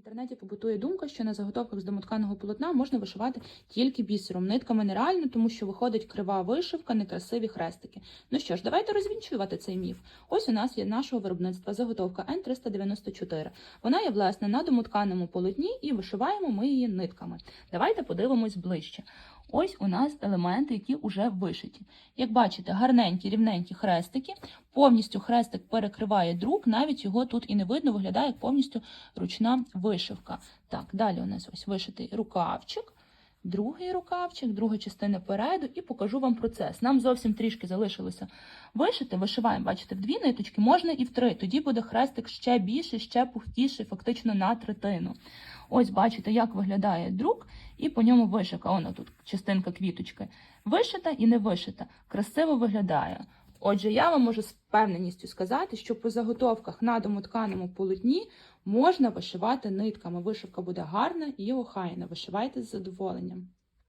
інтернеті побутує думка, що на заготовках з домотканого полотна можна вишивати тільки бісером. Нитками нереально, тому що виходить крива вишивка, некрасиві хрестики. Ну що ж, давайте розвінчувати цей міф. Ось у нас є нашого виробництва заготовка N394. Вона є власне на домотканому полотні і вишиваємо ми її нитками. Давайте подивимось ближче. Ось у нас елементи, які вже вишиті. Як бачите, гарненькі, рівненькі хрестики. Повністю хрестик перекриває друк, навіть його тут і не видно, виглядає як повністю ручна вишивка. Так, далі у нас ось вишитий рукавчик, другий рукавчик, друга частина переду, і покажу вам процес. Нам зовсім трішки залишилося вишити. Вишиваємо, бачите, в дві ниточки, можна і в три. Тоді буде хрестик ще більший, ще пухтіший, фактично на третину. Ось бачите, як виглядає друк, і по ньому вишивка. Воно тут частинка квіточки. Вишита і не вишита. Красиво виглядає. Отже, я вам можу з впевненістю сказати, що по заготовках на домотканому полотні можна вишивати нитками. Вишивка буде гарна і охайна. Вишивайте з задоволенням.